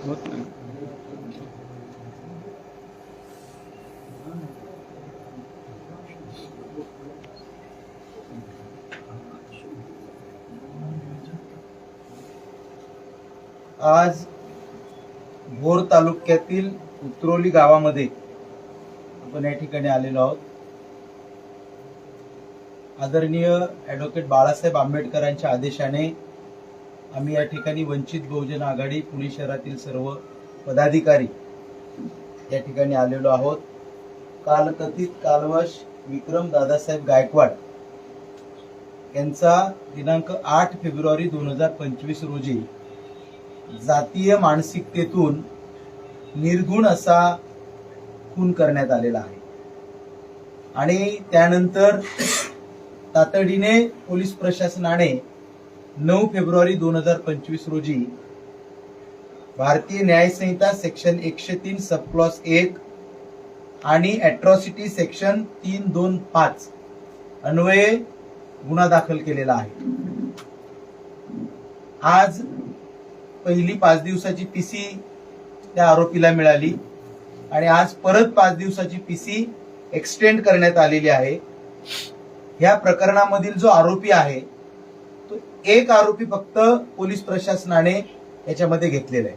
आज भोर तालुक्यातील उतरोली गावामध्ये आपण या ठिकाणी आलेलो आहोत. आदरणीय ॲडव्होकेट बाळासाहेब आंबेडकरांच्या आदेशाने आम्ही या ठिकाणी वंचित बहुजन आघाडी पुणे शहरातील सर्व पदाधिकारी या ठिकाणी आलेलो आहोत. कालकथित कालवश विक्रम दादासाहेब गायकवाड यांचा दिनांक आठ फेब्रुवारी दोन हजार पंचवीस रोजी जातीय मानसिकतेतून निर्गुण असा खून करण्यात आलेला आहे. आणि त्यानंतर तातडीने पोलीस प्रशासनाने नऊ फेब्रुवारी दोन हजार पंचवीस रोजी भारतीय न्याय संहिता सेक्शन एकशे तीन सबक्लॉस एक आणि अॅट्रॉसिटी सेक्शन तीन दोन पाच अन्वये गुन्हा दाखल केलेला आहे. आज पहिली पाच दिवसाची पीसी त्या आरोपीला मिळाली आणि आज परत पाच दिवसाची पीसी एक्सटेंड करण्यात आलेली आहे. या प्रकरणामधील जो आरोपी आहे एक आरोपी फक्त पोलीस प्रशासनाने याच्यामध्ये घेतलेला आहे.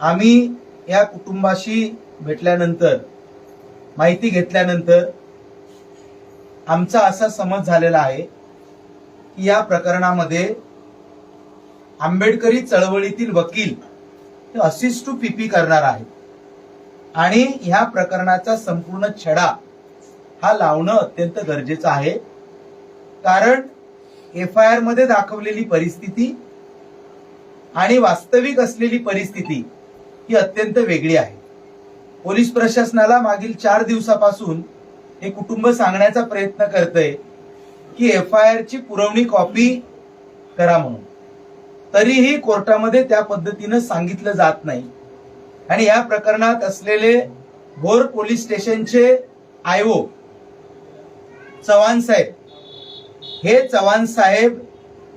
आम्ही या कुटुंबाशी भेटल्यानंतर माहिती घेतल्यानंतर आमचा असा समज झालेला आहे की या प्रकरणामध्ये आंबेडकरी चळवळीतील वकील हे असिस्ट टू पीपी करणार आहे आणि ह्या प्रकरणाचा संपूर्ण छडा हा लावणं अत्यंत गरजेचं आहे. कारण एफ आय आरमध्ये दाखवलेली परिस्थिती आणि वास्तविक असलेली परिस्थिती ही अत्यंत वेगळी आहे. पोलीस प्रशासनाला मागील चार दिवसापासून हे कुटुंब सांगण्याचा प्रयत्न करतय की एफ आय आर ची पुरवणी कॉपी करा म्हणून. तरीही कोर्टामध्ये त्या पद्धतीनं सांगितलं जात नाही. आणि या प्रकरणात असलेले भोर पोलीस स्टेशनचे आयओ चव्हाण साहेब हे चव्हाण साहेब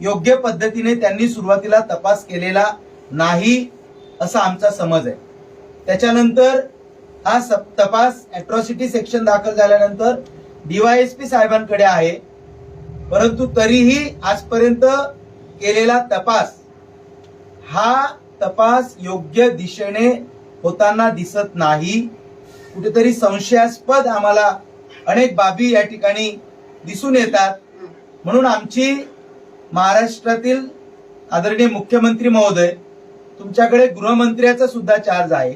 योग्य पद्धतीने त्यांनी सुरुवातीला तपास केलेला नाही असा आमचा समज आहे. त्याच्यानंतर हा सप- तपास अॅट्रॉसिटी सेक्शन दाखल झाल्यानंतर डीवायएसपी साहेबांकडे आहे. परंतु तरीही आजपर्यंत केलेला तपास हा तपास योग्य दिशेने होताना दिसत नाही. कुठेतरी संशयास्पद आम्हाला अनेक बाबी या ठिकाणी दिसून येतात. म्हणून आमची महाराष्ट्रातील आदरणीय मुख्यमंत्री महोदय तुमच्याकडे गृहमंत्र्याचा सुद्धा चार्ज आहे.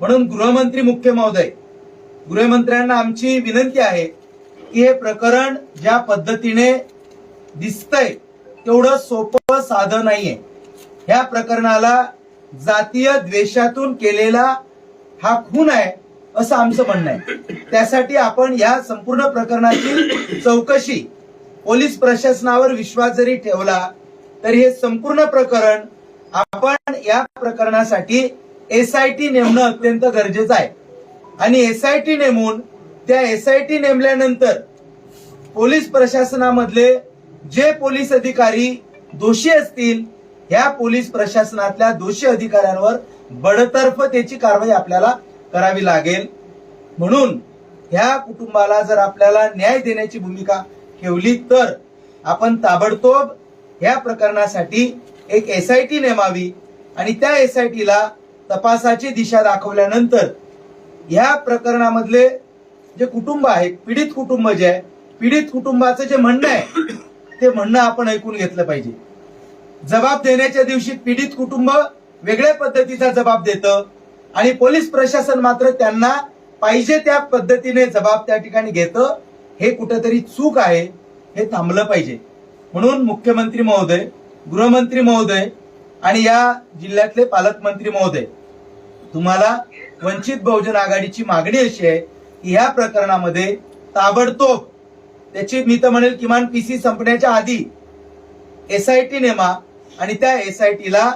म्हणून गृहमंत्री मुख्य महोदय गृहमंत्र्यांना आमची विनंती आहे की हे प्रकरण ज्या पद्धतीने दिसतंय तेवढं सोपं साधं नाहीये. ह्या प्रकरणाला जातीय द्वेषातून केलेला हा खून आहे असं आमचं म्हणणं आहे. त्यासाठी आपण या संपूर्ण प्रकरणाची चौकशी पोलीस प्रशासनावर विश्वास जरी ठेवला तरी हे संपूर्ण प्रकरण आपण या प्रकरणासाठी एसआयटी नेमणं अत्यंत गरजेचं आहे. आणि एसआयटी नेमून त्या एसआयटी नेमल्यानंतर पोलीस प्रशासनामधले जे पोलीस अधिकारी दोषी असतील ह्या पोलीस प्रशासनातल्या दोषी अधिकाऱ्यांवर बडतर्फतेची कारवाई आपल्याला करावी लागेल. म्हणून ह्या कुटुंबाला जर आपल्याला न्याय देण्याची भूमिका ठेवली तर आपण ताबडतोब ह्या प्रकरणासाठी एक एसआयटी नेमावी आणि त्या एसआयटीला तपासाची दिशा दाखवल्यानंतर ह्या प्रकरणामधले जे कुटुंब आहे पीडित कुटुंब जे आहे पीडित कुटुंबाचं जे म्हणणं आहे ते म्हणणं आपण ऐकून घेतलं पाहिजे. जबाब देण्याच्या दिवशी पीडित कुटुंब वेगळ्या पद्धतीचा जबाब देतं आणि पोलीस प्रशासन मात्र त्यांना पाहिजे त्या पद्धतीने जबाब त्या ठिकाणी घेतं. हे कुठेतरी चूक आहे हे थांबलं पाहिजे. म्हणून मुख्यमंत्री महोदय गृहमंत्री महोदय आणि या जिल्ह्यातले पालकमंत्री महोदय तुम्हाला वंचित बहुजन आघाडीची मागणी अशी आहे की या प्रकरणामध्ये ताबडतोब त्याची मी तर म्हणेल किमान पीसी संपण्याच्या आधी एसआयटी नेमा आणि त्या एसआयटीला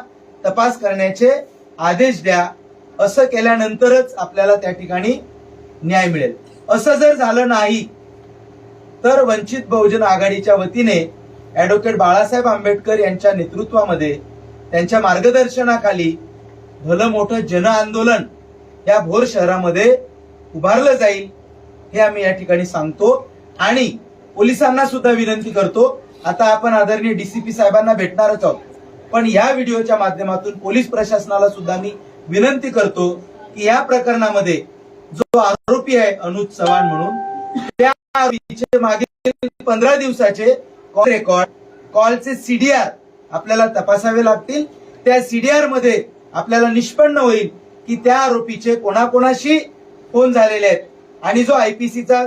तपास करण्याचे आदेश द्या. असं केल्यानंतरच आपल्याला त्या ठिकाणी न्याय मिळेल. असं जर झालं नाही तर वंचित बहुजन आघाडीच्या वतीने ऍडव्होकेट बाळासाहेब आंबेडकर यांच्या नेतृत्वामध्ये त्यांच्या मार्गदर्शनाखाली भलं मोठं जन आंदोलन या भोर शहरामध्ये उभारलं जाईल हे आम्ही या ठिकाणी सांगतो. आणि पोलिसांना सुद्धा विनंती करतो आता आपण आदरणीय डीसीपी साहेबांना भेटणारच आहोत. पण या व्हिडिओच्या माध्यमातून पोलीस प्रशासनाला सुद्धा मी विनंती करतो की या प्रकरणामध्ये जो आरोपी आहे अनुज चव्हाण म्हणून मागील पंधरा दिवसाचे कॉल रेकॉर्ड कॉलचे सीडीआर आपल्याला तपासावे लागतील. त्या सीडीआरमध्ये आपल्याला निष्पन्न होईल की त्या आरोपीचे कोणाकोणाशी फोन झालेले आहेत. आणि जो आयपीसीचा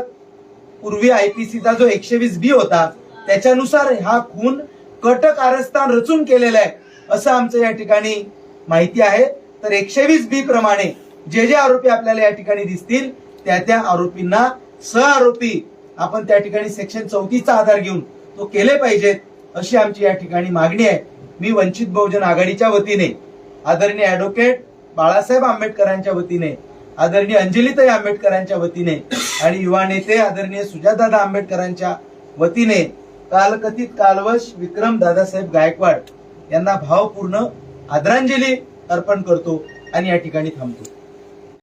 पूर्वी आयपीसीचा जो एकशे वीस बी होता त्याच्यानुसार हा खून कटक आरस्थान रचून केलेला आहे असं आमचं या ठिकाणी माहिती आहे. तर एकशे वीस बी प्रमाणे जे जे आरोपी आपल्याला या ठिकाणी दिसतील त्या त्या आरोपींना सह आरोपी आपण त्या ठिकाणी सेक्शन चौतीसचा आधार घेऊन तो केले पाहिजेत अशी आमची या ठिकाणी मागणी आहे. मी वंचित बहुजन आघाडीच्या वतीने आदरणीय ऍडव्होकेट बाळासाहेब आंबेडकरांच्या वतीने आदरणीय अंजलीताई आंबेडकरांच्या वतीने आणि युवा नेते आदरणीय सुजातदादा आंबेडकरांच्या वतीने कालकथित कालवश विक्रम दादासाहेब गायकवाड यांना भावपूर्ण आदरांजली अर्पण करतो आणि या ठिकाणी थांबतो.